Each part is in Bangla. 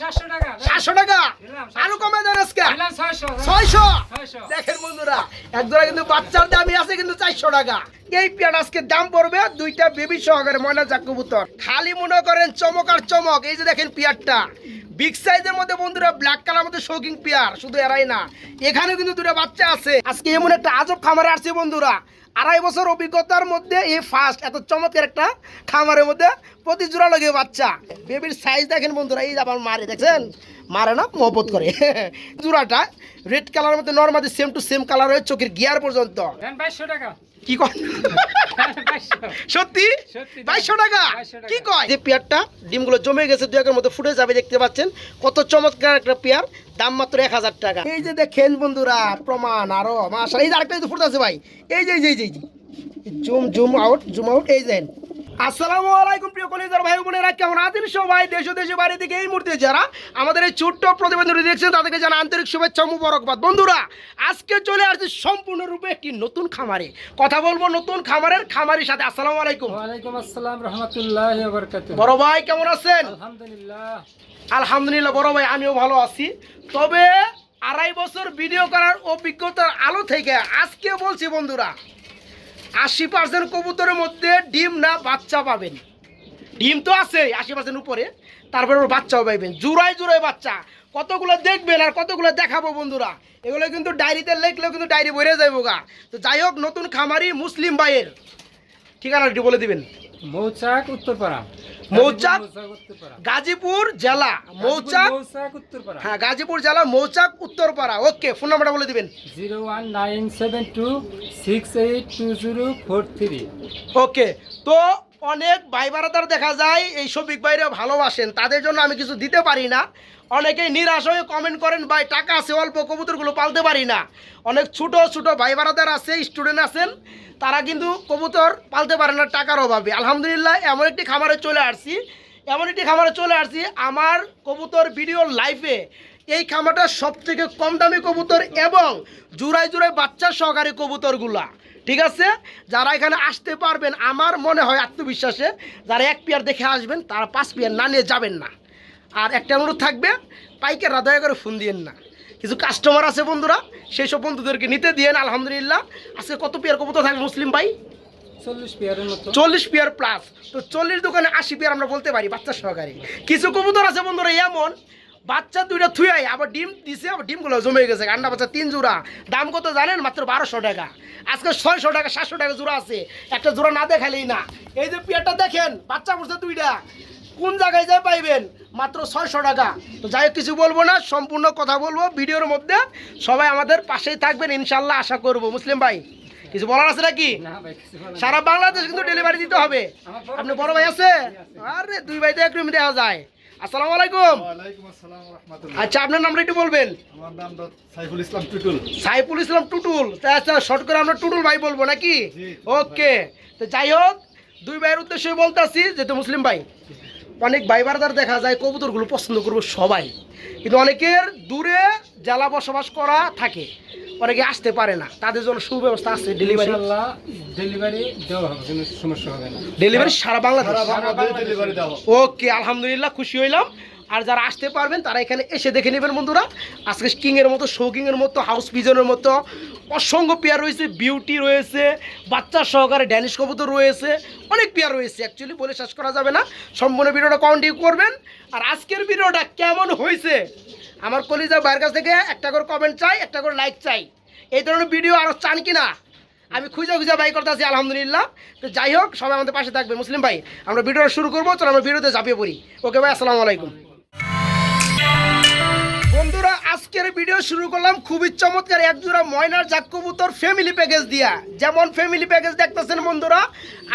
সাতশো টাকা। সাতশো টাকা? দিলাম আরও কমে দেন আজকে। ছয়শো। ছয়শো? ছয়শো। দেখেন বন্ধুরা একজোড়া কিন্তু বাচ্চার দামই আছে কিন্তু চারশো টাকা। এই পেয়ার আজকে দাম পড়বে দুইটা বেবি সহকারে ময়না খালি মনে করেন চমক আর চমক এই যে দেখেন পেয়ারটা। বিগ সাইজের মধ্যে বন্ধুরা ব্ল্যাক কালার মধ্যে শৌকিং পেয়ার শুধু এরাই না। এখানে কিন্তু দুটো বাচ্চা আছে। আজকে এমন একটা আজব খামারে আসছে বন্ধুরা। আড়াই বছর অভিজ্ঞতার মধ্যে এই ফার্স্ট এত চমৎকার একটা খামারের মধ্যে প্রতি জোড়া লাগে বাচ্চা। বেবির সাইজ দেখেন বন্ধুরা, এই আবার মারে, দেখছেন? মারে না মহবত করে। জোড়াটা রেড কালারের মধ্যে normally same to same colour হয়ে চোখের গিয়ার পর্যন্ত। টাকা। কি কয় বাইশশো সত্যি। বাইশশো টাকা কি কয় যে পেয়ারটা ডিমগুলো জমে গেছে দু একের মতো ফুটে যাবে দেখতে পাচ্ছেন কত চমৎকার একটা পেয়ার দাম মাত্র এক হাজার টাকা এই যে দেখেন বন্ধুরা প্রমাণ আরও মাসা এই যে আরেকটা ফুটে আছে ভাই এই যে এই যে এই যে, zoom zoom out zoom out এই যে আসসালামু আলাইকুম প্রিয় কলিজার ভাই বোনেরা কেমন আছেন সবাই? দেশ দেশে বাইরে থেকে এই মুহূর্তে যারা আমাদের এই ছোট্ট প্রতিবেদনটি দেখছেন তাদেরকে জানা আন্তরিক শুভেচ্ছা মুবারকবাদ। বন্ধুরা আজকে চলে আসছে সম্পূর্ণরূপে একটি নতুন খামারে। কথা বলব নতুন খামারের খামারির সাথে। আসসালামু আলাইকুম। ওয়ালাইকুম আসসালাম রহমতুল্লাহ বড় ভাই কেমন আছেন? আলহামদুলিল্লাহ। আলহামদুলিল্লাহ বড় ভাই আমিও ভালো আছি। তবে আড়াই বছর ভিডিও করার অভিজ্ঞতার আলো থেকে আজকে বলছি বন্ধুরা আশি পার্সেন্ট কবুতরের মধ্যে ডিম না বাচ্চা পাবেন। ডিম তো আছে আশি পার্সেন্ট উপরে, তারপরে ওর বাচ্চাও পাইবেন। জুড়াই জুড়াই বাচ্চা। কতগুলো দেখবেন আর কতগুলো দেখাবো বন্ধুরা। এগুলো কিন্তু ডায়েরিতে লিখলেও কিন্তু ডায়েরি ভরে যাইবো গা তো যাই হোক, নতুন খামারি মুসলিম ভাইয়ের ঠিকানাটি বলে দিবেন। মৌচাক উত্তরপাড়া। মৌচাক? গাজীপুর জেলা মৌচাক মৌচাক উত্তরপাড়া। হ্যাঁ গাজীপুর জেলা মৌচাক উত্তরপাড়া। ওকে ফোন নাম্বারটা বলে দিবেন। Zero one nine seven two six eight two zero four three. Okay তো অনেক ভাই বারাদার দেখা যায়, এই সবিক ভাইরা ভালোবাসেন, তাদের জন্য আমি কিছু দিতে পারি না। অনেকেই নিরাশ হয়ে কমেন্ট করেন, ভাই, টাকা আছে, অল্প কবুতরগুলো পালতে পারি না। অনেক ছোট ছোট ভাই বারাদার আছে স্টুডেন্ট আছেন, তারা কিন্তু কবুতর পালতে পারে না টাকার অভাবে। আলহামদুলিল্লাহ, এমন একটি খামারে চলে আসছি, এমন একটি খামারে চলে আসছি, আমার কবুতর ভিডিও লাইফে এই খামারটা সবথেকে কম দামি কবুতর এবং জুড়াই জুড়াই বাচ্চা সহকারী কবুতরগুলা। ঠিক আছে? যারা এখানে আসতে পারবেন আমার মনে হয় আত্মবিশ্বাসে যারা এক পেয়ার দেখে আসবেন তারা পাঁচ পেয়ার না নিয়ে যাবেন না। আর একটা অনুরোধ থাকবে পাইকাররা দয়া করে ফোন দিয়েন না। কিছু কাস্টমার আছে বন্ধুরা সেই সব বন্ধুদেরকে নিতে দিয়েন আলহামদুলিল্লাহ। আজকে কত পেয়ার কবুতর থাকবে মুসলিম ভাই? চল্লিশ পেয়ার প্লাস তো চল্লিশ দোকানে আশি পেয়ার আমরা বলতে পারি বাচ্চা সহকারে। কিছু কবুতর আছে বন্ধুরা এমন বাচ্চা দুইটা থুয়াই আবার ডিম দিছে আবার ডিমগুলো জমে গেছে আন্ডা বাচ্চা তিন জোড়া। দাম কত জানেন? মাত্র বারোশো টাকা। আজকে ছয়শো টাকা সাতশো টাকা জোড়া আছে। একটা জোড়া না দেখালেই না। এই যে পেয়ারটা দেখেন বাচ্চা বসে দুইটা। কোন জায়গায় যায় পাইবেন? মাত্র ছয়শো টাকা। তো যাই হোক কিছু বলব না সম্পূর্ণ কথা বলব। ভিডিওর মধ্যে সবাই আমাদের পাশেই থাকবেন ইনশাল্লাহ আশা করব। মুসলিম ভাই কিছু বলার আছে নাকি। সারা বাংলাদেশ কিন্তু ডেলিভারি দিতে হবে। আপনি বড় ভাই আছে? আরে দুই ভাই তো একটু দেওয়া যায়। আসসালামু আলাইকুম। ওয়ালাইকুম আসসালাম রহমতুল্লাহ। আচ্ছা আপনার নামটা একটু বলবেন? আমার নাম সাইফুল ইসলাম টুটুল। সাইফুল ইসলাম টুটুল। আচ্ছা শর্ট করে আমরা টুটুল ভাই বলব নাকি? ওকে। তো যাই হোক দুই ভাইয়ের উদ্দেশ্যে বলতেছি যেহেতু মুসলিম ভাই অনেক ভাই বারদার দেখা যায় কবুতরগুলো পছন্দ করব সবাই। কিন্তু অনেকের দূরে জেলা বসবাস করা থাকে। অনেকে আসতে পারে না। তাদের জন্য সুব্যবস্থা আছে ডেলিভারি ডেলিভারি দেওয়া হবে কোনো সমস্যা হবে না। ডেলিভারি সারা বাংলাদেশ। সারা বাংলাদেশ ডেলিভারি দেওয়া ওকে আলহামদুলিল্লাহ খুশি হইলাম। আর যারা আসতে পারবেন তারা এখানে এসে দেখে নেবেন বন্ধুরা। আজকে কিংয়ের মতো শৌকিংয়ের মতো হাউস পিজনের মতো অসংখ্য পেয়ার রয়েছে বিউটি রয়েছে বাচ্চা সহকারে ড্যানিশ কবুতর রয়েছে অনেক পেয়ার রয়েছে। অ্যাকচুয়ালি বলে শেষ করা যাবে না। সম্পূর্ণ ভিডিওটা কন্টিনিউ করবেন। আর আজকের ভিডিওটা কেমন হয়েছে? আমার কলিজা বাইরের কাছ থেকে একটা করে কমেন্ট চাই, একটা করে লাইক চাই। এই ধরনের ভিডিও আরও চান কি না আমি খুঁজে খুঁজে বাই করতে আছি আলহামদুলিল্লাহ। তো যাই হোক, সবাই আমাদের পাশে থাকবে মুসলিম ভাই, আমরা ভিডিওটা শুরু করব, চলো আমরা ভিডিওতে ঝাঁপিয়ে পড়ি। ওকে ভাই, আসসালামু আলাইকুম। বন্ধুরা, আজকের ভিডিও শুরু করলাম খুবই চমৎকার এক জোড়া ময়নার জাক কবুতর ফ্যামিলি প্যাকেজ দিয়া। যেমন ফ্যামিলি প্যাকেজ দেখতেছেন বন্ধুরা,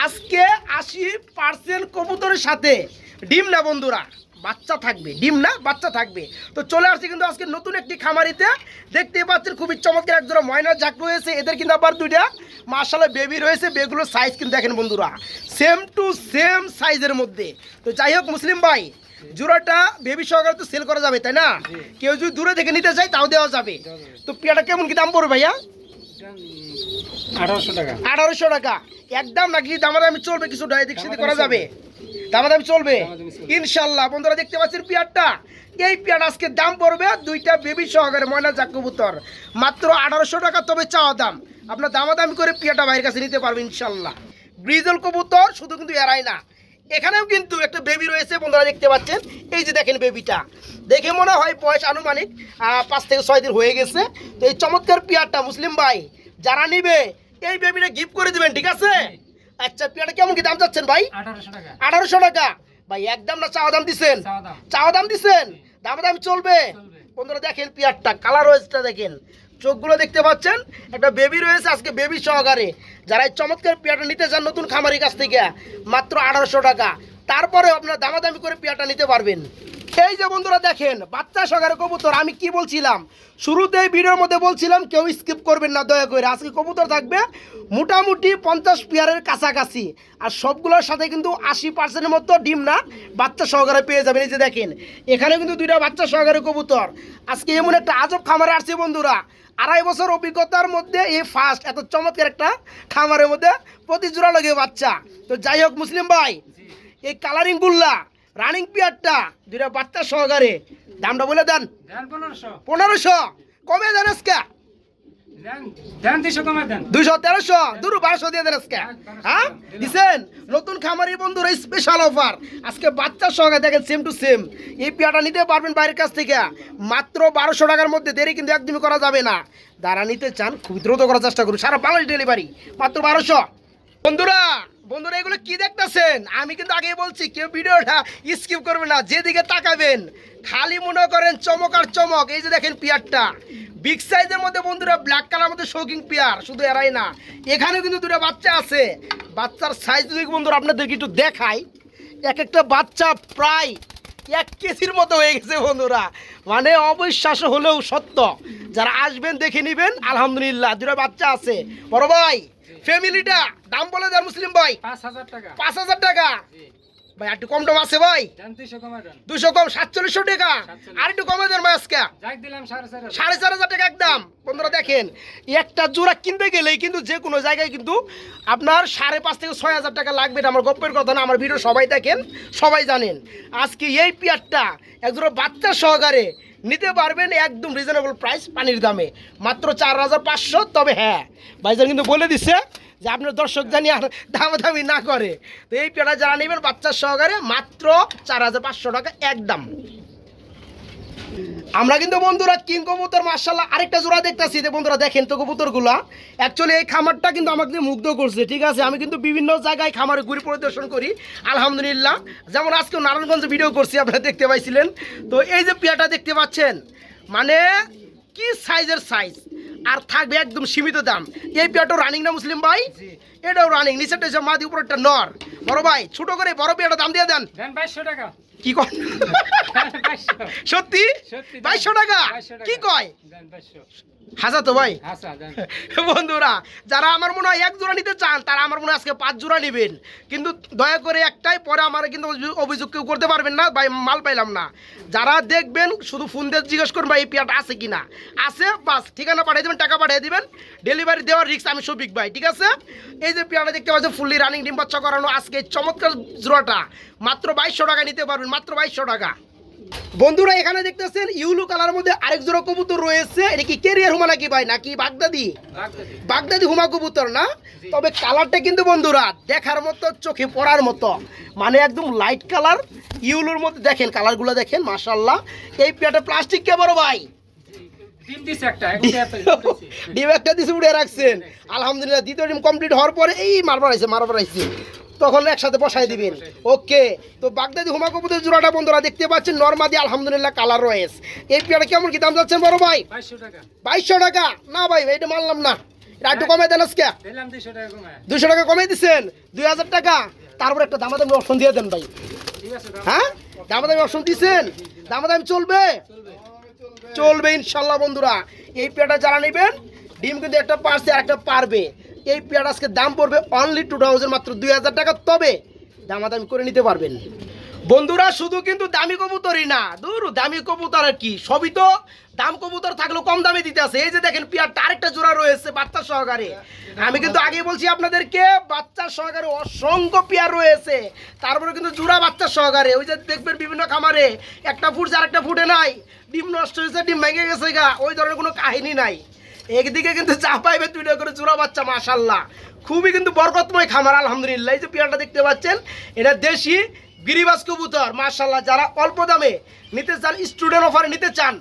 আজকে আশি পার্সেন্ট কবুতরের সাথে। ডিম না বন্ধুরা? বাচ্চা থাকবে ডিম না বাচ্চা থাকবে। তো চলে আসছি কিন্তু আজকে নতুন একটি খামারিতে। দেখতে পাচ্ছেন খুবই চমৎকার এক জোড়া ময়নার জাক রয়েছে এদের কিন্তু আবার দুইটা। মার্শাল্লাহ বেবি রয়েছে বেগুলোর সাইজ কিন্তু দেখেন বন্ধুরা সেম টু সেম সাইজের মধ্যে। তো যাই হোক মুসলিম ভাই জোড়াটা বেবি সহকারে তো সেল করা যাবে তাই না? কেউ যদি দূরে থেকে নিতে চায় তাও দেওয়া যাবে। তো পেয়াটা কেমন কি দাম পড়বে ভাইয়া? আঠারোশো টাকা। আঠারোশো টাকা। একদম নাকি দামারে আমি চলবে কিছু এদিক সেদিক করা যাবে? দামাদামি চলবে। চলবে। ইনশাল্লাহ বন্ধুরা দেখতে পাচ্ছেন পেয়ারটা? এই পেয়ার আজকে দাম পড়বে দুইটা বেবি সহকারে ময়না কবুতর। মাত্র আঠারোশো টাকা তবে চাওয়া দাম। আপনার দামাদামি করে পেয়ারটা বাইরের কাছে নিতে পারবেন ইনশাল্লাহ ব্রিজল কবুতর শুধু কিন্তু এরাই না। এখানেও কিন্তু একটা বেবি রয়েছে বন্ধুরা দেখতে পাচ্ছেন। এই যে দেখেন বেবিটা দেখে মনে হয় বয়স আনুমানিক পাঁচ থেকে ছয় দিন হয়ে গেছে। তো এই চমৎকার পেয়ারটা মুসলিম ভাই যারা নিবে এই বেবিটা গিফট করে দিবেন ঠিক আছে? আচ্ছা পেয়ারটা কেমন কি দাম চাচ্ছেন ভাই? আঠারোশো টাকা। ভাই একদম না চাওয়া দাম দিচ্ছেন চাওয়া দাম। দিচ্ছেন দাম দাম চলবে। বন্ধুরা দেখেন পিয়ারটা কালার রয়েছেটা দেখেন। চোখগুলো দেখতে পাচ্ছেন? একটা বেবি রয়েছে আজকে বেবি সহকারে। যারা এই চমৎকার পিয়াটা নিতে চান নতুন খামারি কাছ থেকে মাত্র আঠারোশো টাকা। তারপরে আপনার দামাদামি করে পিয়াটা নিতে পারবেন। এই যে বন্ধুরা দেখেন, বাচ্চা সহকারে কবুতর, আমি কি বলছিলাম? শুরুতেই ভিডিওর মধ্যে বলছিলাম, কেউ স্কিপ করবেন না, দয়া করে। আজকে কবুতর থাকবে মোটামুটি পঞ্চাশ পেয়ারের কাছাকাছি। আর সবগুলোর সাথে কিন্তু আশি পার্সেন্টের মতো ডিম না, বাচ্চা সহকারে পেয়ে যাবেন। এই যে দেখেন এখানে কিন্তু দুইটা বাচ্চা সহকারে কবুতর। আজকে এমন একটা আজব খামারে আসছে বন্ধুরা। আড়াই বছর অভিজ্ঞতার মধ্যে এই ফার্স্ট এত চমৎকার একটা খামারের মধ্যে প্রতি জোড়া লাগে বাচ্চা। তো যাই হোক, মুসলিম ভাই, এই কালারিং গুল্লা রানিং পিয়ারটা দুইটা বাচ্চা সহকারে। দামটা বলে দেন। পনেরোশো। কমে দেন আজকে। দুইশো তেরোশো। দুরু বারোশো দিয়ে দেন আজকে। হ্যাঁ? দিছেন? নতুন খামারি বন্ধুরা স্পেশাল অফার আজকে বাচ্চা সঙ্গে দেখেন সেম টু সেম এই পেয়াটা নিতে পারবেন বাইরের কাছ থেকে। মাত্র বারোশো টাকার মধ্যে দেরি কিন্তু একদমই করা যাবে না। নিতে চান খুব দ্রুত করার চেষ্টা করুন। সারা বাংলাদেশ ডেলিভারি মাত্র বারোশো। বন্ধুরা বন্ধুরা, এগুলো কি দেখতেছেন? আমি কিন্তু আগেই বলছি, কেউ ভিডিওটা স্কিপ করবে না, যেদিকে তাকাবেন, খালি মনে করেন চমক আর চমক, এই যে দেখেন পিয়ারটা। বিগ সাইজের মধ্যে বন্ধুরা ব্ল্যাক কালার মধ্যে শৌকিং পেয়ার, শুধু এরাই না। এখানে কিন্তু দুটো বাচ্চা আছে। বাচ্চার সাইজ যদি বন্ধুরা আপনাদেরকে একটু দেখাই, এক একটা বাচ্চা প্রায় এক কেজির মতো হয়ে গেছে বন্ধুরা। মানে অবিশ্বাস হলেও সত্য। যারা আসবেন, দেখে নেবেন, আলহামদুলিল্লাহ, দুটো বাচ্চা আছে। বড় ভাই ফ্যামিলিটা দাম বলে দেন মুসলিম ভাই। পাঁচ হাজার টাকা। ভাই একটু কম টম আছে ভাই। দুশো কমে সাতচল্লিশশো টাকা। আর একটু কমে দেন ভাই আজকে। সাড়ে চার হাজার। সাড়ে চার হাজার টাকা একদম। বন্ধুরা দেখেন একটা জোড়া কিনতে গেলেই কিন্তু যে কোনো জায়গায় কিন্তু আপনার সাড়ে পাঁচ থেকে ছয় হাজার টাকা লাগবে এটা আমার গপ্পের কথা না আমার ভিডিও সবাই দেখেন সবাই জানেন। আজকে এই পেয়ারটা একজোড়া বাচ্চা সহকারে নিতে পারবেন একদম রিজনেবল প্রাইস পানির দামে। মাত্র চার হাজার পাঁচশো, তবে হ্যাঁ ভাইজান কিন্তু বলে দিচ্ছে যে আপনার দর্শক জানি আর দামাদামি না করে। তো এই পেটা যারা নেবেন বাচ্চার সহকারে মাত্র চার হাজার পাঁচশো টাকা একদম। আমরা কিন্তু বন্ধুরা কিং কবুতর মার্শাল্লাহ আরেকটা জোড়া দেখতেছি। যে বন্ধুরা, দেখেন তো কবুতরগুলা। অ্যাকচুয়ালি এই খামারটা কিন্তু আমাকে মুগ্ধ করছে, ঠিক আছে? আমি কিন্তু বিভিন্ন জায়গায় খামারে ঘুরে পরিদর্শন করি, আলহামদুলিল্লাহ। যেমন আজকে নারায়ণগঞ্জ ভিডিও করছি, আপনারা দেখতে পাইছিলেন। তো এই যে পেয়াটা দেখতে পাচ্ছেন মানে কি সাইজের সাইজ আর থাকবে একদম সীমিত দাম। এই পেয়াটাও রানিং না মুসলিম ভাই? জি। এটাও রানিং নিচে হচ্ছে মাদি উপরেরটা নর। বড় ভাই ছোট করে বড় পেয়াটা দাম দিয়ে দেন। দেন বাইশশো টাকা। কি কয়? সত্যি? সত্যি বাইশশো টাকা? বাইশশো টাকা। কি কয় হাজার তো ভাই? বন্ধুরা যারা আমার মনে হয় এক জোড়া নিতে চান তারা আমার মনে হয় আজকে পাঁচ জোড়া নেবেন। কিন্তু দয়া করে একটাই পরে আমার কিন্তু অভিযোগ- অভিযোগ কেউ করতে পারবেন না ভাই মাল পাইলাম না। যারা দেখবেন শুধু ফোন দিয়ে জিজ্ঞেস করুন ভাই এই পেয়ারটা আছে কি না আছে বাস ঠিকানা পাঠিয়ে দেবেন টাকা পাঠিয়ে দেবেন। ডেলিভারি দেওয়ার রিক্স আমি সবিক ভাই ঠিক আছে? এই যে পেয়ারটা দেখতে পাচ্ছেন ফুললি রানিং ডিম বাচ্চা করানো আজকে চমৎকার জোড়াটা। মাত্র বাইশশো টাকা নিতে পারবেন মাত্র বাইশশো টাকা। বন্ধুরা এখানে দেখতেছেন ইউলু কালার মধ্যে আরেক জোড়া কবুতর রয়েছে। এটা কি কেরিয়ার হুমা নাকি ভাই? নাকি বাগদাদি? বাগদাদি। হুমা কবুতর না? তবে কালারটা কিন্তু বন্ধুরা দেখার মতো চোখে পড়ার মতো। মানে একদম লাইট কালার ইউলুর মধ্যে দেখেন কালারগুলো দেখেন মাশাল্লাহ এই পেয়াটা প্লাস্টিক কে বড় ভাই? ডিম একটা দিছে। ডিম একটা দিছে উড়ে রাখছেন। আলহামদুলিল্লাহ দ্বিতীয় ডিম কমপ্লিট হওয়ার পরে এই মারবার আইছে মারবার আইছে। তখন একসাথে বসাই দিবেন। ওকে তো বাগদাদি হুমা কবুতর জোড়াটা বন্ধুরা দেখতে পাচ্ছেন নর্মাদি আলহামদুলিল্লাহ কালার রয়েছে। এই পেয়ারা কেমন কি দাম যাচ্ছেন বড় ভাই? বাইশশো টাকা। না ভাই এটা মানলাম না। এটা একটু কমে দেন আজকে। দুশো টাকা কমে দিচ্ছেন? দুই হাজার টাকা? তারপর একটা দামাদামি অপশন দিয়ে দেন ভাই। হ্যাঁ? দামাদামি অপশন দিচ্ছেন? দামাদামি চলবে। চলবে ইনশাল্লাহ বন্ধুরা। এই পেয়ারটা যারা নেবেন ডিম কিন্তু একটা পারছে আর একটা পারবে। এই পেয়ার আজকে দাম পড়বে অনলি টু থাউজেন্ড মাত্র দুই হাজার টাকা। তবে দামাদামি করে নিতে পারবেন। বন্ধুরা, শুধু কিন্তু দামি কবুতরই না। দূর দামি কবুতর আর কি। সবই তো দাম কবুতর থাকলেও কম দামে দিতে আছে। এই যে দেখেন, পিয়ারটা আরেকটা জোড়া রয়েছে বাচ্চা সহকারে। আমি কিন্তু আগে বলছি আপনাদেরকে, বাচ্চা সহকারে অসংখ্য পেয়ার রয়েছে। তারপরে কিন্তু জোড়া বাচ্চা সহকারে। ওই যে দেখবেন বিভিন্ন খামারে একটা ফুটছে, আরেকটা ফুটে নাই। ডিম নষ্ট হয়েছে, ডিম ভেঙে গেছে গা। ওই ধরনের কোনো কাহিনী নাই। একদিকে কিন্তু চা পাইবে দুইটা করে জোড়া বাচ্চা মাশাল্লাহ খুবই কিন্তু বরকতময় খামার আলহামদুলিল্লাহ। এই যে পেয়ারটা দেখতে পাচ্ছেন এটা দেশি গিরিবাস কবুতর মাশাল্লাহ যারা অল্প দামে নিতে চান স্টুডেন্ট অফারে নিতে চান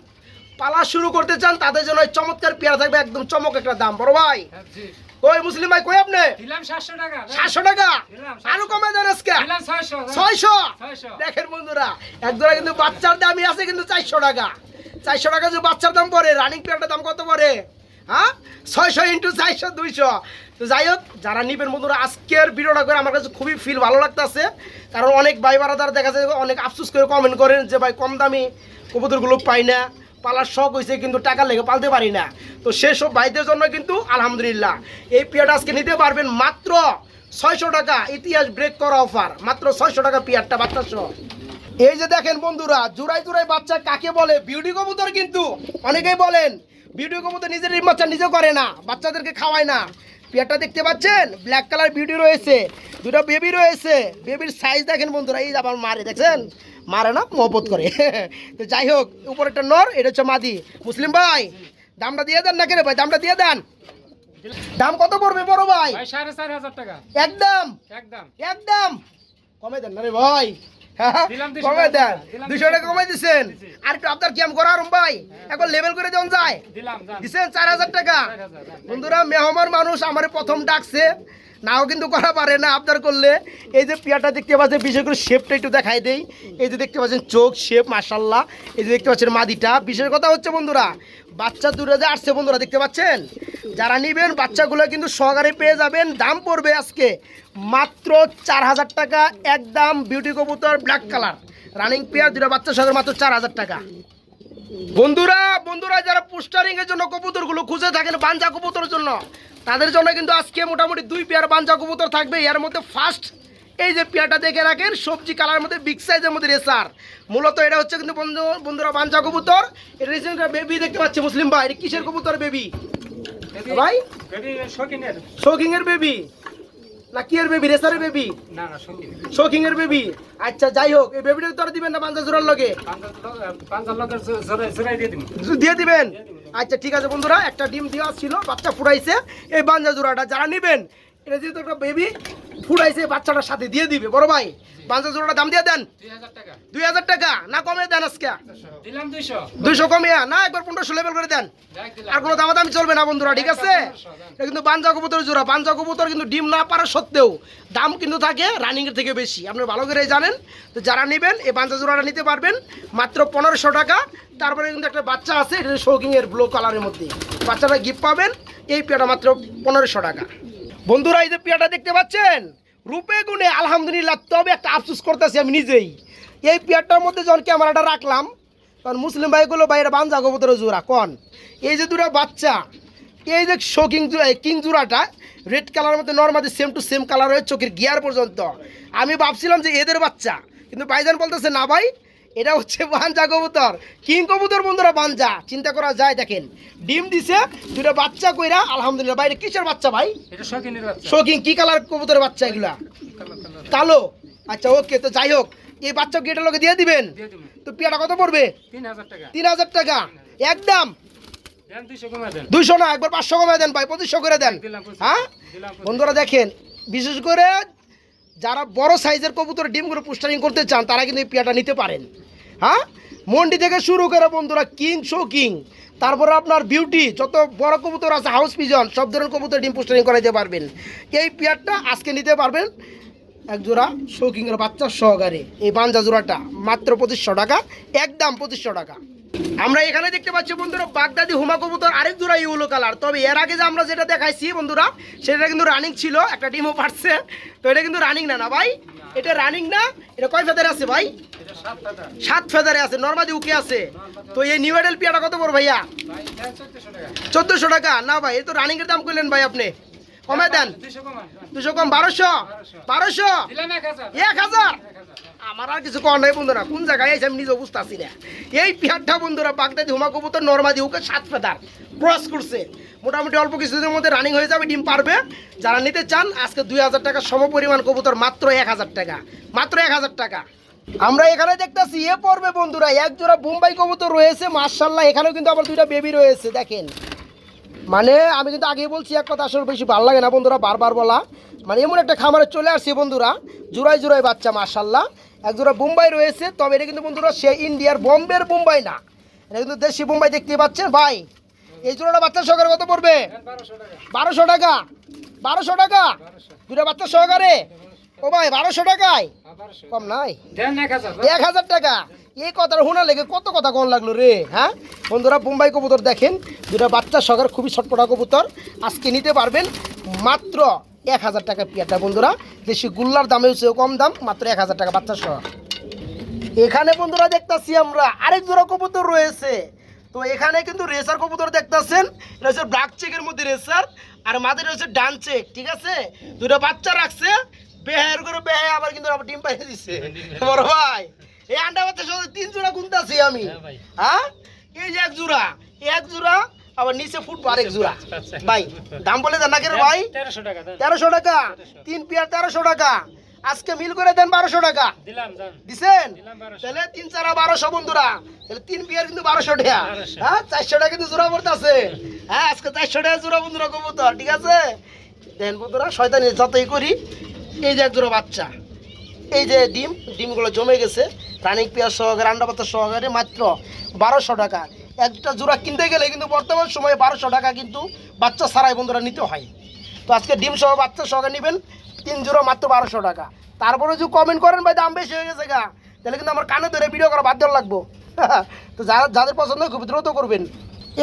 পালা শুরু করতে চান তাদের জন্য চমৎকার পেয়ারা থাকবে একদম চমক একটা দাম। বড় ভাই। কই মুসলিম ভাই কই আপনি? দিলাম সাতশো টাকা। সাতশো টাকা? দিলাম, আরও কমে দেন আজকে। দিলাম ছয়শো। ছয়শো? ছয়শো। দেখেন বন্ধুরা একজোড়া কিন্তু বাচ্চার দামই আছে কিন্তু চারশো টাকা। চারশো টাকা যে বাচ্চার দাম পড়ে রানিং পেয়ারটার দাম কত পড়ে? হ্যাঁ? ছয়শো ইন্টু চারশো, দুইশো। তো যাই হোক, যারা নিবেন বন্ধুরা, আজকের ভিডিওটা করে আমার কাছে খুবই ফিল ভালো লাগতেছে। কারণ অনেক ভাই বারাদার দেখা যায়, অনেক আফসোস করে কমেন্ট করেন যে, ভাই, কম দামি কবুতরগুলো পাই না। পালার শখ হয়েছে কিন্তু টাকা লেগে পালতে পারি না। তো সেসব ভাইদের জন্য কিন্তু আলহামদুলিল্লাহ, এই পিয়ারটা আজকে নিতে পারবেন মাত্র ছয়শো টাকা। ইতিহাস ব্রেক করা অফার মাত্র ছয়শো টাকা পিয়ারটা, বাচ্চা সহ। এই যে দেখেন বন্ধুরা জুড়াই জুড়াই বাচ্চা কাকে বলে? বিউটি কবুতর কিন্তু অনেকেই বলেন বিউটি কবুতর নিজের বাচ্চা নিজে করে না বাচ্চাদেরকে খাওয়ায় না। পেয়ারটা দেখতে পাচ্ছেন? ব্ল্যাক কালার বিউটি রয়েছে দুটো বেবি রয়েছে। বেবির সাইজ দেখেন বন্ধুরা এই যে আবার মারে দেখছেন? মারে না মহব্বত করে। তো যাই হোক উপরে একটা নর এটা হচ্ছে মাদি। মুসলিম ভাই দামটা দিয়ে দেন না কেন ভাই? দামটা দিয়ে দেন। দাম কত পড়বে বড় ভাই? সাড়ে চার হাজার টাকা। একদম। একদম। একদম। কমে দেন না রে ভাই। কমে দেন। দুশো দুশো টাকা। কমে দিচ্ছেন আর একটু আপনার কেম করা আরম ভাই এখন লেভেল করে দেন যায়। দিচ্ছেন চার হাজার টাকা। বন্ধুরা মেহমান মানুষ আমার প্রথম ডাকছে। নাও কিন্তু করা পারে না আবদার করলে। এই যে পেয়ারটা দেখতে পাচ্ছেন বিশেষ করে শেপটা একটু দেখাই দেই। এই যে দেখতে পাচ্ছেন চোখ শেপ মাসাল্লাহ এই যে দেখতে পাচ্ছেন মাদিটা। বিশেষ কথা হচ্ছে বন্ধুরা বাচ্চা দূরে যে আসছে বন্ধুরা, দেখতে পাচ্ছেন? যারা নিবেন, বাচ্চাগুলো কিন্তু সহকারে পেয়ে যাবেন। দাম পড়বে আজকে মাত্র চার হাজার টাকা, একদম বিউটি কবুতর ব্ল্যাক কালার রানিং পেয়ার দুটো বাচ্চা সহকারে মাত্র চার হাজার টাকা। বন্ধুরা বন্ধুরা, যারা পোস্টারিং এর জন্য কবুতরগুলো খুঁজে থাকেন, বাঞ্জা কবুতরের জন্য, তাদের জন্য কিন্তু আজকে মোটামুটি দুই পেয়ার বাঞ্জা কবুতর থাকবে। এর মধ্যে ফার্স্ট এই যে পেয়ারটা দেখে রাখেন সবজি কালার মধ্যে বিগ সাইজের মধ্যে রেসার মূলত এটা হচ্ছে কিন্তু বন্ধু বন্ধুরা বাঞ্জা কবুতর। এটা রিসেন্ট বেবি দেখতে পাচ্ছি মুসলিম ভাই। এটা কিসের কবুতর বেবি ভাই? শৌকিং এর বেবি না কি এর বেবি রেসারের বেবি না, না, এর বেবি আচ্ছা যাই হোক এই বেবিটা তোরা দিবেন না বাঞ্জা জোড়ার লগে। দিয়ে দিবেন? আচ্ছা ঠিক আছে বন্ধুরা একটা ডিম দেওয়া ছিল বাচ্চা ফুটাইছে। এই বাঞ্জা জোড়াটা যারা নেবেন এটা যেহেতু একটা বেবি ফুটাইছে বাচ্চাটার সাথে দিয়ে দিবে। বড় ভাই বাঞ্জা জোড়াটা দাম দিয়ে দেন। দুই হাজার টাকা। না কমে দেন আজকে। দিলাম দুইশো। দুইশো কমিয়া। না একবার পনেরোশো লেভেল করে দেন। আর কোনো দামাদামি চলবে না বন্ধুরা ঠিক আছে? এটা কিন্তু বাঞ্জা কবুতর জোড়া। বাঞ্জা কবুতর কিন্তু ডিম না পারা সত্ত্বেও দাম কিন্তু থাকে রানিং এর থেকে বেশি। আপনি ভালো করে জানেন। তো যারা নেবেন এই বাঞ্জা জোড়াটা নিতে পারবেন মাত্র পনেরোশো টাকা। তারপরে কিন্তু একটা বাচ্চা আছে এটা শৌকিং এর ব্লু কালারের মধ্যে। বাচ্চাটা গিফট পাবেন এই পেয়াটা মাত্র পনেরোশো টাকা। বন্ধুরা, এই যে পেয়াটা দেখতে পাচ্ছেন? রূপে গুণে আলহামদুলিল্লাহ, তবে একটা আফসুস করতেছি আমি নিজেই। এই পেয়ারটার মধ্যে যখন ক্যামেরাটা রাখলাম কারণ মুসলিম ভাইগুলো বাইরে বাঞ্জা কবুতরের জোড়া, কন। এই যে দুটো বাচ্চা, এই যে শোকিং কিং জোড়াটা রেড কালারের মধ্যে normally same to same colour হয়ে চোখের গিয়ার পর্যন্ত। আমি ভাবছিলাম যে এদের বাচ্চা, কিন্তু ভাইজান বলতেছে, না ভাই এটা হচ্ছে বাঞ্জা কবুতর। কিং কবুতর বন্ধুরা বাঞ্জা। চিন্তা করা যায় দেখেন। ডিম দিছে দুটো বাচ্চা কইরা আলহামদুলিল্লাহ। বাইরে কিসের বাচ্চা ভাই? এটা শৌখিনের কি কালার কবুতরের বাচ্চা এগুলা? কালো, আচ্ছা ওকে তো যাই হোক এই বাচ্চা গেটের লোকে দিয়ে দিবেন? তো পিয়াটা কত পড়বে? তিন হাজার টাকা। একদম। দুইশো না একবার পাঁচশো কমে দেন ভাই পঁচিশশো করে দেন। হ্যাঁ? বন্ধুরা দেখেন বিশেষ করে যারা বড় সাইজের কবুতর ডিমগুলো পোস্টারিং করতে চান, তারা কিন্তু এই পিয়াটা নিতে পারেন। হ্যাঁ? মন্ডি থেকে শুরু করে বন্ধুরা, কিং শো কিং। তারপরে আপনার বিউটি, যত বড় কবুতর আছে, হাউস পিজন, সব ধরনের কবুতর ডিম পোস্টারিং করাইতে পারবেন। এই পিয়ারটা আজকে নিতে পারবেন এক জোড়া শৌকিংয়ের বাচ্চা সহকারে। এই বাঞ্জা জোড়াটা মাত্র পঁচিশশো টাকা, একদম পঁচিশশো টাকা। আমরা এখানে দেখতে পাচ্ছি বন্ধুরা বাগদাদি হুমা কবুতর আরেক জোড়া ইউলো কালার। তবে এর আগে যে আমরা যেটা দেখাইছি বন্ধুরা সেটা কিন্তু রানিং ছিল একটা ডিমও পারছে। তো এটা কিন্তু রানিং না না ভাই? এটা রানিং না? এটা কয় ফেদারে আছে ভাই? সাত ফেদারে আছে নর্মাদি উকে আছে। তো এই নিউ এডেল পিয়াটা কত বড় ভাইয়া? চোদ্দশো টাকা। না ভাই এই তো রানিং এর দাম করলেন ভাই আপনি। কমে দেন। দুশো কম বারোশো। বারোশো। এক হাজার। আমার আর কিছু কর নাই বন্ধুরা। কোন জায়গায় এসে আমি নিজে বুঝতে পারছি না। এই পিয়ারটা বন্ধুরা বাগদাদি হুমা কবুতর নর্মাদি ওকে সাত ফেদার। ক্রস করছে। মোটামুটি অল্প কিছুদিনের মধ্যে রানিং হয়ে যাবে, ডিম পারবে। যারা নিতে চান, আজকে দুই হাজার টাকা সম পরিমাণ কবুতর, মাত্র এক হাজার টাকা। মাত্র এক হাজার টাকা। আমরা এখানে দেখতেছি, এ পড়বে বন্ধুরা এক জোড়া বোম্বাই কবুতর রয়েছে মার্শাল্লাহ এখানেও কিন্তু আবার দুইটা বেবি রয়েছে, দেখেন। মানে আমি কিন্তু আগেই বলছি এক কথা আসলে বেশি ভালো লাগে না বন্ধুরা বারবার বলা। মানে এমন একটা খামারে চলে আসছে বন্ধুরা জোড়ায় জোড়ায় বাচ্চা মার্শাল্লাহ এক জোড়া বোম্বাই রয়েছে তবে এটা কিন্তু বন্ধুরা সে ইন্ডিয়ার বোম্বের বোম্বাই না। এটা কিন্তু দেশি বোম্বাই দেখতে পাচ্ছেন ভাই। এই জোড়াটা বাচ্চা সহকারে কত পড়বে? বারোশো টাকা। বারোশো টাকা? দুটা বাচ্চা সহকারে? ও ভাই বারোশো টাকায়? কম নাই? এক হাজার টাকা। এই কথাটা শোনা লেগে কত কথা কম লাগল রে হ্যাঁ? বন্ধুরা, বোম্বাই কবুতর দেখেন দুটা বাচ্চা সকার খুবই ছটপটা কবুতর। আজকে নিতে পারবেন মাত্র এক হাজার টাকা পিয়াটা বন্ধুরা। দেশি গুল্লার দামে হচ্ছে কম দাম, মাত্র এক হাজার টাকা বাচ্চা সহ। এখানে বন্ধুরা দেখতাছি আমরা আরেক জোড়া কবুতর রয়েছে। তো এখানে কিন্তু রেসার কবুতর দেখতাছেন হচ্ছে ব্ল্যাক চেকের মধ্যে রেসার, আর মাদের হচ্ছে ডান চেক ঠিক আছে? দুটো বাচ্চা রাখছে বেহার করে বেহায় আবার কিন্তু আবার ডিম পাইয়ে দিচ্ছে বড় ভাই এই আন্ডা বাচ্চা সহ তিন জোড়া গুনতাছি আমি। হ্যাঁ এই যে এক জোড়া এক জোড়া আবার নিচে ফুটবো আরেক জোড়া। ভাই দাম বলে দেন না কেন ভাই? তেরোশো টাকা তেরোশো টাকা? তিন পেয়ার তেরোশো টাকা। আজকে মিল করে দেন বারোশো টাকা। দিছেন? তাহলে তিন চারা বারোশো বন্ধুরা। তাহলে তিন বিয়ার কিন্তু বারোশো টাকা। হ্যাঁ? চারশো টাকা কিন্তু জোড়া পড়তেছে। হ্যাঁ আজকে চারশো টাকা জোড়া বন্ধুরা কবুতর। ঠিক আছে? দেন বন্ধুরা শয়তানি যতই করি এই যে এক জোড়া বাচ্চা। এই যে ডিম, ডিমগুলো জমে গেছে। রানিক পেঁয়াজ সহকারে, আন্ডা পাতা সহকারে মাত্র বারোশো টাকা। একটা জোড়া কিনতে গেলে কিন্তু বর্তমান সময়ে বারোশো টাকা কিন্তু বাচ্চা ছাড়াই বন্ধুরা নিতে হয়। তো আজকে ডিম সহ বাচ্চা সহকারে নেবেন, তিন জোড়া মাত্র বারোশো টাকা। তারপরে যদি কমেন্ট করেন, ভাই, দাম বেশি হয়ে গেছে গা। তাহলে কিন্তু আমার কানে ধরে ভিডিও করা বাধ্য লাগবো। তো যারা যাদের পছন্দ খুব দ্রুত করবেন।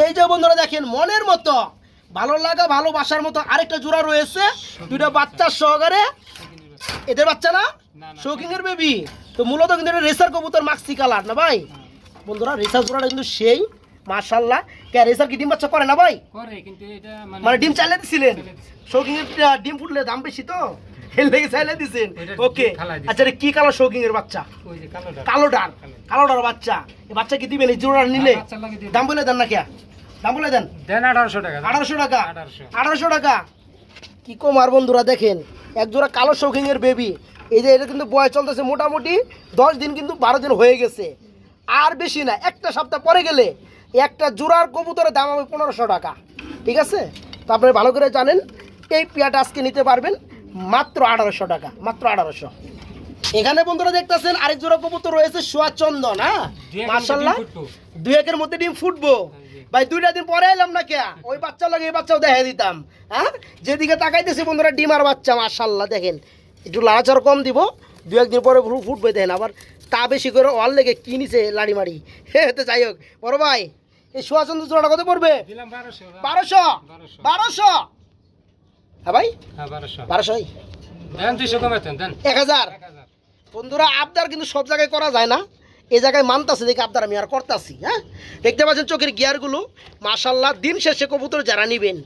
এই যে বন্ধুরা দেখেন, মনের মতো, ভালো লাগা, ভালোবাসার মতো আরেকটা জোড়া রয়েছে। দুইটা বাচ্চার সহকারে এদের বাচ্চা না। শৌকিং এর বেবি তো মূলত কিন্তু এটা রেসার কবুতর মাক্সি কালার না ভাই? বন্ধুরা রেসার জোড়াটা কিন্তু সেই মার্শাল্লাহ কে রেসার কি ডিম বাচ্চা করে না ভাই? করে কিন্তু এটা মানে ডিম চাইলে দিছিলেন। শৌকিং এর ডিম ফুটলে দাম বেশি তো? লেগে চাইলে দিছেন। ওকে। আচ্ছা এটা কি কালার শৌকিং এর বাচ্চা? ওই যে কালো ডার কালো। ডার বাচ্চা। এই বাচ্চা কি দিবেন? এই জোড়া নিলে। লাগে দিবেন। দাম বলে দেন না কে? দাম বলে দেন। দেন আঠারোশো টাকা। আঠারোশো টাকা। আঠারোশো টাকা। কি কম আর বন্ধুরা দেখেন? এক জোড়া কালো শৌখিং এর বেবি এই যে এটা কিন্তু বয়স চলতেছে মোটামুটি দশ দিন কিন্তু বারো দিন হয়ে গেছে। আর বেশি না একটা সপ্তাহ পরে গেলে একটা জোড়ার কবুতরের দাম হবে পনেরোশো টাকা। ঠিক আছে? তো আপনি ভালো করে জানেন এই পেয়াটা আজকে নিতে পারবেন মাত্র আঠারোশো টাকা মাত্র আঠারোশো। এখানে বন্ধুরা দেখতেছেন আরেক জোড়া কবুতর রয়েছে সোয়া চন্দন হ্যাঁ মার্শাল্লাহ দুই একের মধ্যে ডিম ফুটবো। ভাই দুইটা দিন পরে এলাম না কে ওই বাচ্চা লাগে এই বাচ্চাও দেখা দিতাম হ্যাঁ? যেদিকে তাকাইতেছি বন্ধুরা ডিম আর বাচ্চা মার্শাল্লাহ দেখেন। একটু লাড়াচাড়া কম দিব দু একদিন পরে ফুট- ফুটবে দেখেন। আবার তা বেশি করে অল লেগে কি নিছে লাড়ি মারি। তো যাই হোক। বড় ভাই এই সুয়াচন্দ্র জোড়াটা কত পড়বে? বারোশো বারোশো। হ্যাঁ ভাই? হ্যাঁ বারোশো। এক হাজার। বন্ধুরা আবদার কিন্তু সব জায়গায় করা যায় না। এই জায়গায় মানতাছে দেখে আবদার আমি আর করতাছি হ্যাঁ? দেখতে পাচ্ছেন চোখের গিয়ারগুলো? মাশাল্লাহ দিন শেষে কবুতর যারা নিবেন,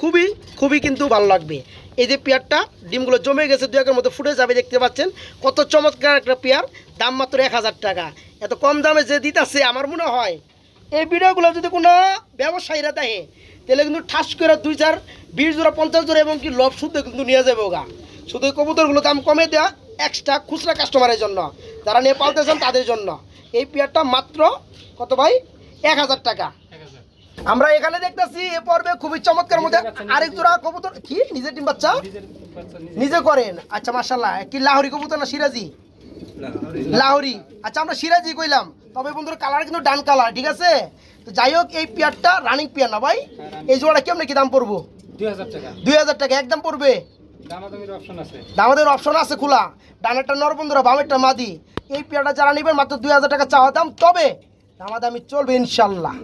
খুবই খুবই কিন্তু ভালো লাগবে। এই যে পেয়ারটা, ডিমগুলো জমে গেছে, দু একের মতো ফুটে যাবে, দেখতে পাচ্ছেন? কত চমৎকার একটা পেয়ার, দাম মাত্র এক হাজার টাকা। এত কম দামে যে দিতাছে, আমার মনে হয়, এই ভিডিওগুলো যদি কোনো ব্যবসায়ীরা দেখে, তাহলে কিন্তু ঠাস করে দুই চার, বিশ জোড়া, পঞ্চাশ জোড়া এবং কি লব শুদ্ধ কিন্তু নিয়ে যাবে ওগা। শুধু কবুতরগুলো দাম কমে দেওয়া এক্সট্রা খুচরা কাস্টমারের জন্য। যারা নিয়ে পালতেছেন তাদের জন্য। এই পেয়ারটা মাত্র কত ভাই? এক হাজার টাকা। আমরা এখানে দেখতেছি এ পর্বে খুবই চমৎকার মধ্যে আরেক জোড়া কবুতর। কি? নিজের ডিম বাচ্চা? নিজে নিজে করেন। আচ্ছা মার্শাল্লাহ কি লাহোরি কবুতর না সিরাজি? লাহরি। আচ্ছা আমরা সিরাজি কইলাম। তবে বন্ধুরা কালার কিন্তু ডান কালার ঠিক আছে? তো যাই হোক এই পেয়ারটা রানিং পেয়ার না ভাই? এই জোড়াটা কেমন কি দাম পড়ব? দুই হাজার টাকা। দুই হাজার টাকা একদম পড়বে? দামাদামির অপশন আছে। খোলা। ডানেরটা নর বন্ধুরা বামেরটা মাদি। এই পেয়ারটা যারা নেবেন মাত্র দুই হাজার টাকা চাওয়া দাম তবে দামাদামি চলবে ইনশাল্লাহ।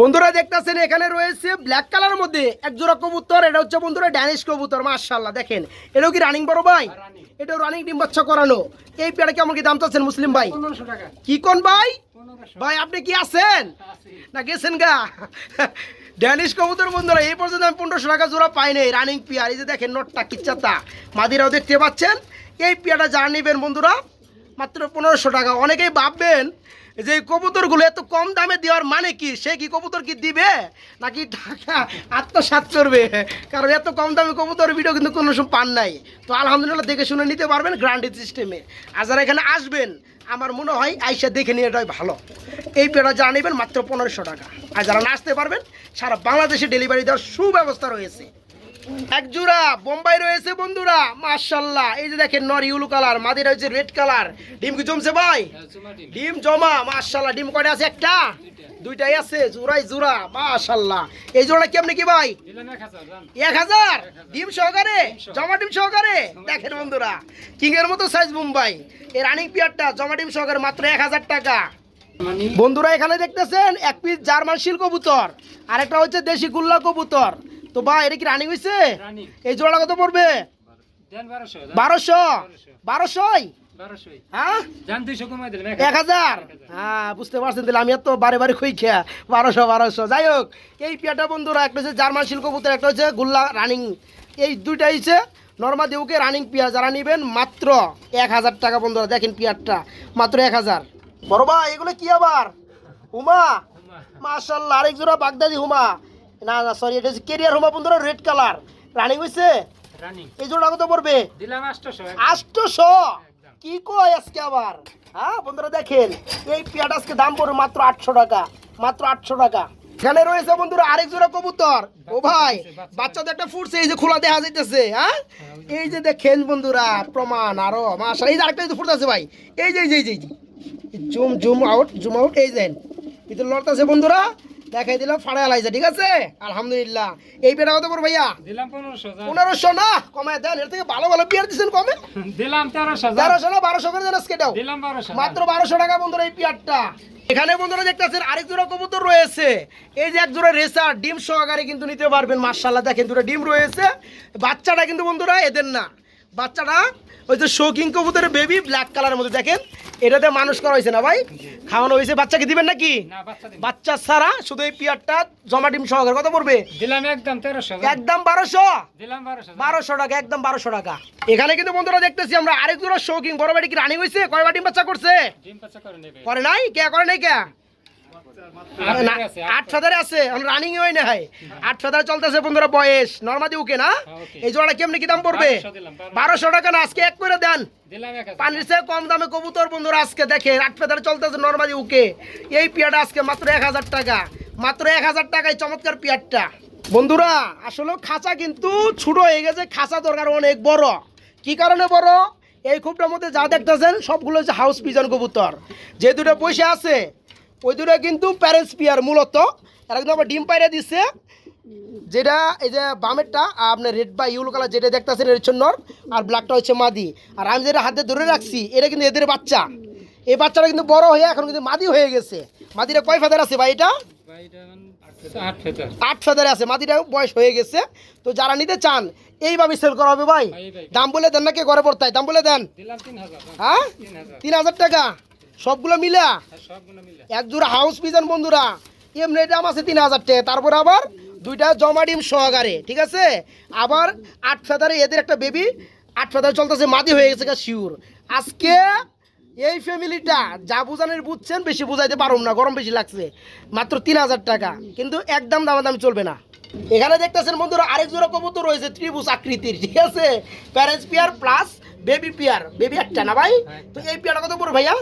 বন্ধুরা দেখতেছেন এখানে রয়েছে ব্ল্যাক কালারের মধ্যে এক জোড়া কবুতর এটা হচ্ছে বন্ধুরা ড্যানিশ কবুতর মাশাল্লাহ দেখেন। এটাও কি রানিং বড় ভাই? এটাও রানিং ডিম বাচ্চা করানো। এই পেয়ারটা কেমন কি দাম চাচ্ছেন মুসলিম ভাই? কি কোন ভাই? ভাই আপনি কি আছেন? না গেছেন গা? ড্যানিশ কবুতর বন্ধুরা, এই পর্যন্ত আমি পনেরোশো টাকা জোড়া পাই নাই রানিং পিয়ার, এই যে দেখেন, নটটা কিচ্ছাতা মাদিরাও দেখতে পাচ্ছেন। এই পিয়াটা যারা নেবেন বন্ধুরা, মাত্র পনেরোশো টাকা। অনেকেই ভাববেন যে কবুতরগুলো এত কম দামে দেওয়ার মানে কি? সে কি কবুতর কি দিবে? নাকি টাকা আত্মসাৎ করবে? কারণ এত কম দামে কবুতর ভিডিও কিন্তু কোনো সময় পান নাই। তো আলহামদুলিল্লাহ, দেখে শুনে নিতে পারবেন গ্রান্ডেড সিস্টেমে আর যারা এখানে আসবেন আমার মনে হয় আইসা দেখে নিয়ে এটাই ভালো। এই পেড়া যা নেবেন মাত্র পনেরোশো টাকা। আর যারা না আসতে পারবেন, সারা বাংলাদেশে ডেলিভারি দেওয়ার সুব্যবস্থা রয়েছে। এক জোড়া বোম্বাই রয়েছে বন্ধুরা মার্শাল্লাহ এই যে দেখেন নর ইউলু কালার মাদি রয়েছে রেড কালার। ডিম কি জমছে ভাই? ডিম। জমা মার্শাল্লাহ ডিম কয়টা আছে? একটা? দুইটাই আছে জোড়াই জোড়া মার্শাল্লাহ এই জোড়া কেমনি কি ভাই? এক হাজার ডিম সহকারে? জমা ডিম সহকারে? দেখেন বন্ধুরা কিং এর মতো সাইজ বোম্বাই। এই রানিং পিয়ারটা জমা ডিম সহকারে মাত্র এক হাজার টাকা। বন্ধুরা এখানে দেখতেছেন এক পিস জার্মান শিল কবুতর আর একটা হচ্ছে দেশি গুল্লা কবুতর। তো ভাই এটা কি রানিং হয়েছে এই জোড়া কত পড়বে? বারোশো বারোশো? বারোশোই? হ্যাঁ? এক হাজার? হ্যাঁ বুঝতে পারছেন তাহলে আমি এত বারে বারে খুঁই খেয়া? বারোশো বারোশো। যাই হোক এই পিয়াটা বন্ধুরা একটা হচ্ছে জার্মান একটা হচ্ছে গুল্লা রানিং। এই দুইটা হচ্ছে নর্মা দেউকে রানিং পিয়া যারা নেবেন মাত্র এক হাজার টাকা বন্ধুরা দেখেন পিয়ারটা। মাত্র এক হাজার। বড় ভাই এগুলো কি আবার? হুমা। মাশাল্লাহ আরেক জোড়া বাগদাদি হুমা। না না সরি এটা হচ্ছে কেরিয়ার হুমা বন্ধুরা রেড কালার রানিং হয়েছে রানিং এই জোড়া কত পড়বে? দিলাম আটশোশো কি কয় আজকে আবার? হ্যাঁ বন্ধুরা দেখেন এই পেয়াটা আজকে দাম পড়বে মাত্র আটশো টাকা মাত্র আটশো টাকা। এখানে রয়েছে বন্ধুরা আরেক জোড়া কবুতর। ও ভাই বাচ্চাদের একটা ফুটছে এই যে খোলা দেখা যাইতেছে হ্যাঁ? এই যে দেখেন বন্ধুরা প্রমাণ আরও মাশাল এই যে আরেকটা এই যে ফুটতেছে ভাই এই যে এই যে এই যে, zoom zoom out zoom out এই যে। ভিতরে লড়তেছে বন্ধুরা দেখাই দিলাম ফাড়া আলাইছে ঠিক আছে? আলহামদুলিল্লাহ। এই পেটা কত পড়বে ভাইয়া? দিলাম পনেরোশো জান। পনেরোশো না? কমায় দেন এর থেকে ভালো ভালো পেয়ার দিচ্ছেন কমে। দিলাম তেরোশো। তেরোশো না বারোশো করে দেন আজকে দিলাম বারোশো। মাত্র বারোশো টাকা বন্ধুরা এই পিয়ারটা এখানে বন্ধুরা দেখতেছেন আরেক জোড়া কবুতর রয়েছে। এই যে এক জোড়া রেসার ডিম সহকারে কিন্তু নিতে পারবেন মার্শাল্লাহ দেখেন দুটো ডিম রয়েছে। বাচ্চাটা কিন্তু বন্ধুরা এদের না। বাচ্চাটা ওই যে শৌকিং কবুতরের বেবি ব্ল্যাক কালারের মধ্যে দেখেন। এটাতে মানুষ করা হয়েছে না ভাই? খাওয়ানো হয়েছে। বাচ্চাকে দিবেন নাকি? বাচ্চা ছাড়া শুধু এই পিয়ারটা জমা ডিম সহকারে কত পড়বে? দিলাম একদম তেরোশো। একদম বারোশো? দিলাম বারোশো টাকা একদম বারোশো টাকা। এখানে কিন্তু বন্ধুরা দেখতেছি আমরা আরেক জোড়া শৌকিং বড় বাড়ি কি রানিং হয়েছে? কয় বাটি বাচ্চা করছে? ডিম পাচা করে নেবে। করে নাই? কে করে নাই কে? আট আছে, আট ফেদারে আছে রানিং হই না হয় আট ফেদারে চলতেছে বন্ধুরা বয়স। নর্মাদি ওকে না? হ্যাঁ, এই কেমনি কি দাম পড়বে? 1200 দিলাম, 1200 বারোশো টাকা না আজকে এক করে দেন। পানির চেয়ে কম দামে কবুতর বন্ধুরা আজকে দেখে আট ফেদারে চলতেছে নর্মাদি উকে। এই পিয়াটা আজকে মাত্র এক হাজার টাকা। মাত্র এক হাজার টাকায় চমৎকার পিয়ারটা। বন্ধুরা আসলে খাঁচা কিন্তু ছোট হয়ে গেছে খাঁচা দরকার অনেক বড়। কি কারণে বড়? এই খুবটার মধ্যে যা দেখতেছেন সবগুলো হচ্ছে হাউস পিজন কবুতর। যে দুটো পয়সা আছে ওই দুটো কিন্তু প্যারেন্টস পিয়ার মূলত। এরা কিন্তু আবার ডিম পাইরে দিচ্ছে যেটা এই যে বামেরটা আপনার রেড বা ইউলো কালার যেটা দেখতেছেন এর হচ্ছে নর আর ব্ল্যাকটা হচ্ছে মাদি। আর আমি যেটা হাতে ধরে রাখছি এটা কিন্তু এদের বাচ্চা। এই বাচ্চাটা কিন্তু বড় হয়ে এখন কিন্তু মাদি হয়ে গেছে। মাদিটা কয় ফেদার আছে ভাই এটা? আট ফেদার। আছে। মাদিটা বয়স হয়ে গেছে। তো যারা নিতে চান এইভাবে সেল করা হবে ভাই। দাম বলে দেন নাকি ঘরে পড়তায়? দাম বলে দেন। হ্যাঁ? তিন হাজার টাকা? সবগুলো মিলা? সবগুলো মিলে। এক জোড়া হাউস পিজন বন্ধুরা। এমনি দাম আছে তিন হাজার টাকা। তারপর আবার দুইটা জমা ডিম সহকারে ঠিক আছে? আবার আট ফেদারে এদের একটা বেবি আট ফেদারে চলতেছে মাদি হয়ে গেছে শিওর আজকে এই ফ্যামিলিটা যা বুঝানের বুঝছেন বেশি বুঝাইতে পারুম না গরম বেশি লাগছে। মাত্র তিন হাজার টাকা। কিন্তু একদম দামাদামি চলবে না। এখানে দেখতেছেন বন্ধুরা আরেক জোড়া কবুতর রয়েছে ত্রিভুজ আকৃতির ঠিক আছে? Parents pair plus baby pair baby একটা না ভাই? তো এই পিয়ারটা কত পড়বে ভাইয়া?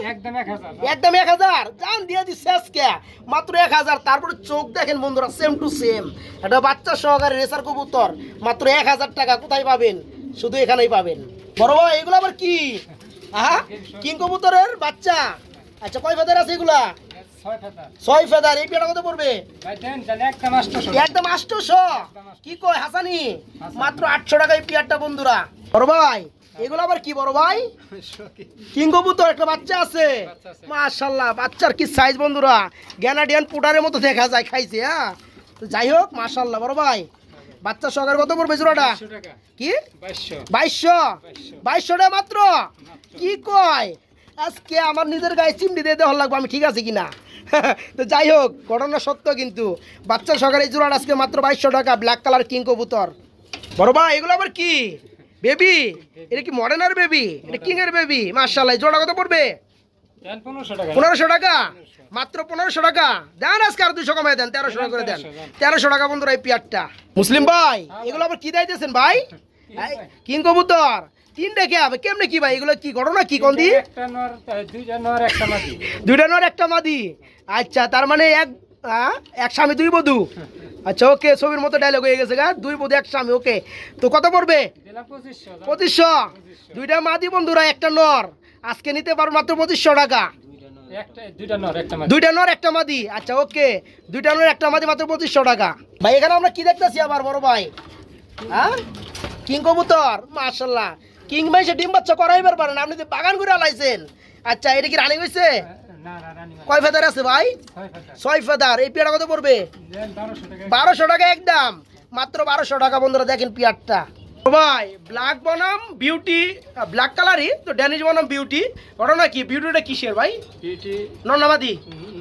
একদম এক হাজার। জান। দিয়ে দিচ্ছে আজকে। মাত্র এক হাজার। তারপরে চোখ দেখেন বন্ধুরা সেম টু সেম একটা বাচ্চা সহকারে রেসার কবুতর। মাত্র এক হাজার টাকা। কোথায় পাবেন? শুধু এখানেই পাবেন। বড় ভাই এগুলো আবার কি? হ্যাঁ কিং কবুতরের বাচ্চা। আচ্ছা কয় ফেদার আছে এগুলা? ছয় ফেদার। এই পেয়ারা কত পড়বে? একদম। একদম কি কয় হাসানি? মাত্র আটশো টাকা এই পেয়ারটা বন্ধুরা। বড় ভাই এগুলো আবার কি বড় ভাই? কিং কবুতর একটা বাচ্চা আছে। মাশাল্লাহ বাচ্চার কি সাইজ বন্ধুরা? গ্যানাডিয়ান পুটারের মতো দেখা যায় খাইছে হ্যাঁ? তো যাই হোক মাশাল্লাহ বড় ভাই। বাচ্চা সহকারে কত পড়বে জোড়াটা? কি? বাইশশো। বাইশশো? টাকা মাত্র? কি কয়? আজকে আমার নিজের গায়ে চিমড়ি দিয়ে দেওয়ার লাগবে আমি ঠিক আছে কিনা তো যাই হোক ঘটনা সত্য কিন্তু। বাচ্চা এই জোড়াটা আজকে মাত্র বাইশশো টাকা ব্ল্যাক কালার কিং কবুতর বড় ভাই এগুলো আবার কি? বেবি এটা কি মডার্নার বেবি এটা কিং এর বেবি মার্শাল্লাহ জোড়া কত পড়বে? পনেরোশো টাকা। মাত্র পনেরোশো টাকা। দেন আজকে আর দুশো কমাই দেন তেরোশো টাকা করে দেন। তেরোশো টাকা বন্ধুরা এই পেয়ারটা। মুসলিম ভাই এগুলো আবার কি দিতেছেন ভাই? কিং কবুতর। তিনটে কে হবে কেমনে কি ভাই? এগুলো কি ঘটনা কি? কোন দি একটা নর দুইটা নর একটা মাদি দুইটা নর একটা মাদি আচ্ছা তার মানে এক হ্যাঁ, এক স্বামী দুই বধু? আচ্ছা ওকে ছবির মতো ডায়লগ হয়ে গেছে গা। দুই বধু এক স্বামী ওকে। তো কত পড়বে? পঁচিশশো দুইটা মাদি বন্ধুরা একটা নর। আজকে নিতে পারো মাত্র পঁচিশশো টাকা। দুইটা নর একটা মাদি আচ্ছা ওকে। দুইটা নর একটা মাদি মাত্র পঁচিশশো টাকা। ভাই এখানে আমরা কি দেখতেছি আবার বড় ভাই? হ্যাঁ? কিং কবুতর মার্শাল্লাহ কিং ভাই সে ডিম বাচ্চা করাইবার পারেন আপনি তো বাগান করে আলাইছেন আচ্ছা এটা কি রানিং হয়েছে মাদি কয় ফেদার আছে ভাই? ছয় ফেদার। এই পেয়ারা কত পড়বে? বারোশো টাকা। একদম মাত্র বারোশো টাকা বন্ধুরা দেখেন পেয়ারটা। ও ভাই ব্ল্যাক বনাম বিউটি ব্ল্যাক কালারই তো ড্যানিশ বনাম বিউটি ঘটনা কি? বিউটিটা কিসের ভাই? বিউটি মাদি?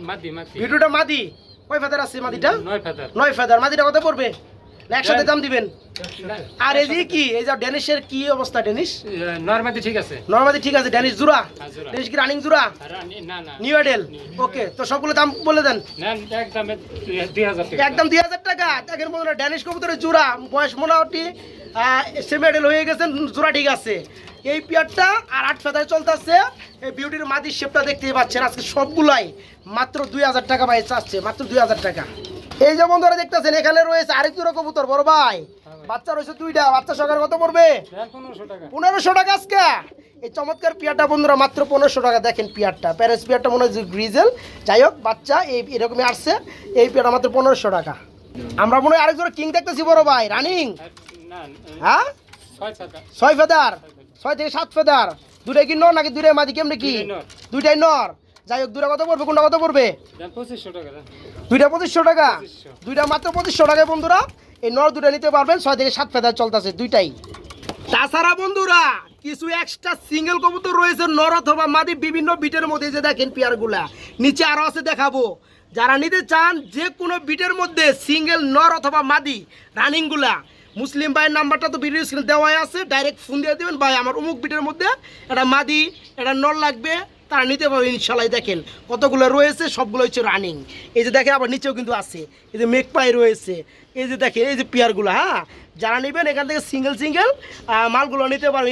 মাদি বিউটিটা মাদি। কয় ফেদার আছে মাদিটা? নয় নয় ফেদার। মাদিটা কত পড়বে? একসাথে দাম দিবেন? আর এই যে কি? এই যে ড্যানিশের কি অবস্থা ড্যানিশ নর মাদি ঠিক আছে। নর্মাদি ঠিক আছে ড্যানিশ জুরা? হ্যাঁ, জোড়া। ড্যানিশ কি রানিং জুরা? না না। নিউ এডেল? ওকে তো সবগুলো দাম বলে দেন। একদম দুই হাজার টাকা। দেখেন বন্ধুরা ড্যানিশ কবুতরের জোড়া বয়স মোটামুটি সেমেডেল হয়ে গেছেন জোড়া ঠিক আছে। এই পিয়ারটা আর আট ফেদায় চলতেছে। এই বিউটির মাদির শেপটা দেখতেই পাচ্ছেন আজকে সবগুলাই। মাত্র দুই হাজার টাকা ভাই চাচ্ছে মাত্র দুই হাজার টাকা। এই যে বন্ধুরা দেখতেছেন এখানে রয়েছে আরেক জোড়া কবুতর বড় ভাই। বাচ্চা রয়েছে দুইটা বাচ্চা সকাল কত পড়বে? পনেরোশো টাকা। আজকে? এই চমৎকার পিয়ারটা বন্ধুরা মাত্র পনেরোশো টাকা দেখেন পিয়ারটা। প্যারেস পিয়ারটা মনে হয় গ্রিজেল। যাই হোক বাচ্চা এই এরকমই আসছে। এই পিয়ারটা মাত্র পনেরোশো টাকা। আমরা মনে হয় আরেকজন কিং দেখতেছি বড় ভাই। রানিং? হ্যাঁ? ছয় ছয় ফেদার? ছয় থেকে সাত ফেদার? দুটাই কি নর নাকি দুটাই মাদি? কেমনি কি? দুইটাই নর। যাই হোক দুটা কত পড়বে? কোনটা কত পড়বে? টাকা দুইটা পঁচিশশো টাকা? দুইটা মাত্র পঁচিশশো টাকায় বন্ধুরা এই নর দুটা নিতে পারবেন ছয় থেকে সাত ফেদার চলতেছে দুইটাই। তাছাড়া বন্ধুরা কিছু এক্সট্রা সিঙ্গেল কবুতর রয়েছে নর অথবা মাদি বিভিন্ন বিটের মধ্যে যে দেখেন পেয়ারগুলা। নিচে আরও আছে দেখাবো। যারা নিতে চান যে কোনো বিটের মধ্যে সিঙ্গেল নর অথবা মাদি রানিংগুলা মুসলিম ভাইয়ের নাম্বারটা তো ভিডিও স্ক্রিনে দেওয়াই আছে ডাইরেক্ট ফোন দিয়ে দেবেন। ভাই আমার অমুক বিটের মধ্যে একটা মাদি একটা নর লাগবে তারা নিতে পারবে ইনশাল্লাহ দেখেন কতগুলো রয়েছে, সবগুলো হচ্ছে রানিং এই যে দেখেন, আবার নিচেও কিন্তু আছে। এই যে মেকপাই রয়েছে, এই যে দেখেন, এই যে পেয়ারগুলো হ্যাঁ? যারা নেবেন, এখান থেকে সিঙ্গেল সিঙ্গেল মালগুলো নিতে পারবেন।